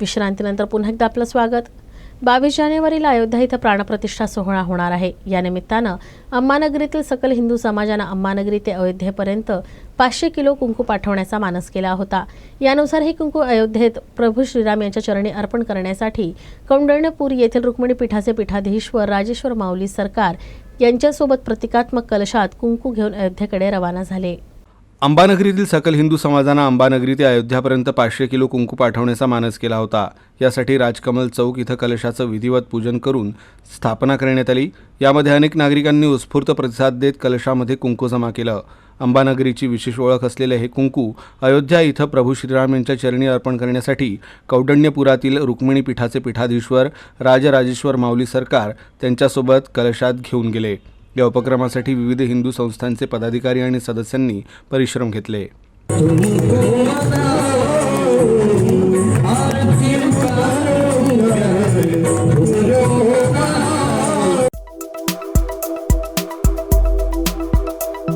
विश्रांतीनंतर पुन्हा एकदा आपलं स्वागत. बावीस जानेवारीला अयोध्या इथं प्राणप्रतिष्ठा सोहळा होणार आहे. या निमित्तानं अंबानगरीतील सकल हिंदू समाजानं अंबानगरी ते अयोध्येपर्यंत पाचशे किलो कुंकू पाठवण्याचा मानस केला होता. यानुसार हे कुंकू अयोध्येत प्रभू श्रीराम यांच्या चरणी अर्पण करण्यासाठी कौंडण्यपूर येथील रुक्मिणी पीठाचे पीठाधीश्वर राजेश्वर माऊली सरकार यांच्यासोबत प्रतिकात्मक कलशात कुंकू घेऊन अयोध्येकडे रवाना झाले. अंबानगरीतील सकल हिंदू समाजानं अंबानगरी ते अयोध्यापर्यंत पाचशे किलो कुंकू पाठवण्याचा मानस केला होता. यासाठी राजकमल चौक इथं कलशाचं विधिवत पूजन करून स्थापना करण्यात आली. यामध्ये अनेक नागरिकांनी उत्स्फूर्त प्रतिसाद देत कलशामध्ये कुंकू जमा केलं. अंबानगरीची विशेष ओळख असलेले हे कुंकू अयोध्या इथं प्रभू श्रीराम यांच्या चरणी अर्पण करण्यासाठी कौडण्यपुरातील रुक्मिणी पीठाचे पीठाधीश्वर राजराजेश्वर माऊली सरकार त्यांच्यासोबत कलशात घेऊन गेले. या उपक्रमासाठी विविध हिंदू संस्थांचे पदाधिकारी आणि सदस्यांनी परिश्रम घेतले.